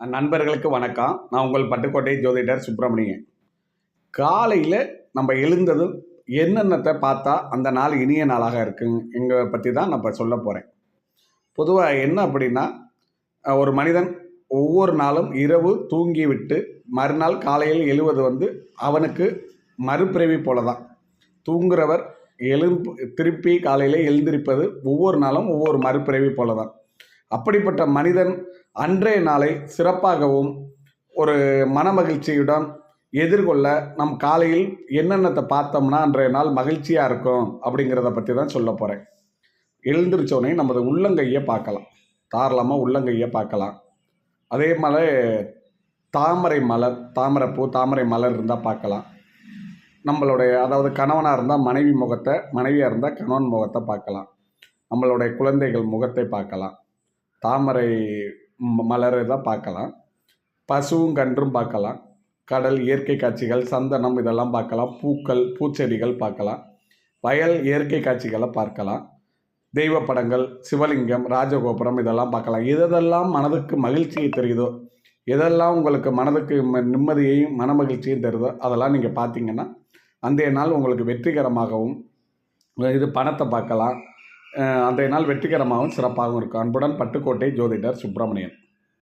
நண்பர்களுக்கு வணக்கம். நான் உங்கள் பட்டுக்கோட்டை ஜோதிடர் சுப்பிரமணியன். காலையில் நம்ம எழுந்ததும் என்னென்னத்தை பார்த்தா அந்த நாள் இனிய நாளாக இருக்குங்க எங்களை பற்றி தான் நான் சொல்ல போகிறேன் பொதுவாக என்ன அப்படின்னா ஒரு மனிதன் ஒவ்வொரு நாளும் இரவு தூங்கி விட்டு மறுநாள் காலையில் எழுவது வந்து அவனுக்கு மறுபிறவி போல தான் தூங்குறவர் எழும்பு திருப்பி காலையில் எழுந்திருப்பது ஒவ்வொரு நாளும் ஒவ்வொரு மறுபிறவி போல தான் அப்படிப்பட்ட மனிதன் அன்றைய நாளை சிறப்பாகவும் ஒரு மனமகிழ்ச்சியுடன் எதிர்கொள்ள நம் காலையில் என்னென்னத்தை பார்த்தோம்னா அன்றைய நாள் மகிழ்ச்சியாக இருக்கும் அப்படிங்கிறத பற்றி தான் சொல்ல போகிறேன் எழுந்திரிச்சோடனே நமது உள்ளங்கையை பார்க்கலாம். தாராளமாக உள்ளங்கையை பார்க்கலாம். அதே மாதிரி தாமரை மலர் தாமரைப்பூ தாமரை மலர் இருந்தால் பார்க்கலாம். நம்மளுடைய அதாவது கணவனாக இருந்தால் மனைவி முகத்தை மனைவியாக இருந்தால் கணவன் முகத்தை பார்க்கலாம். நம்மளுடைய குழந்தைகள் முகத்தை பார்க்கலாம். தாமரை ம- மலரை தான் பார்க்கலாம். பசுவும் கன்றும் பார்க்கலாம். கடல் இயற்கை காட்சிகள் சந்தனம் இதெல்லாம் பார்க்கலாம். பூக்கள் பூச்செடிகள் பார்க்கலாம். வயல் இயற்கை காட்சிகளை பார்க்கலாம். தெய்வ படங்கள் சிவலிங்கம் ராஜகோபுரம் இதெல்லாம் பார்க்கலாம். எதெல்லாம் மனதுக்கு மகிழ்ச்சியை தெரியுதோ எதெல்லாம் உங்களுக்கு மனதுக்கு நிம்மதியையும் மன மகிழ்ச்சியும் தருதோ அதெல்லாம் நீங்கள் பார்த்தீங்கன்னா அந்த நாள் உங்களுக்கு வெற்றிகரமாகவும் இது பணத்தை பார்க்கலாம். அன்றைய நாள் வெற்றிகரமாகவும் சிறப்பாகவும் இருக்கும். அன்புடன் பட்டுக்கோட்டை ஜோதிடர் சுப்பிரமணியன்.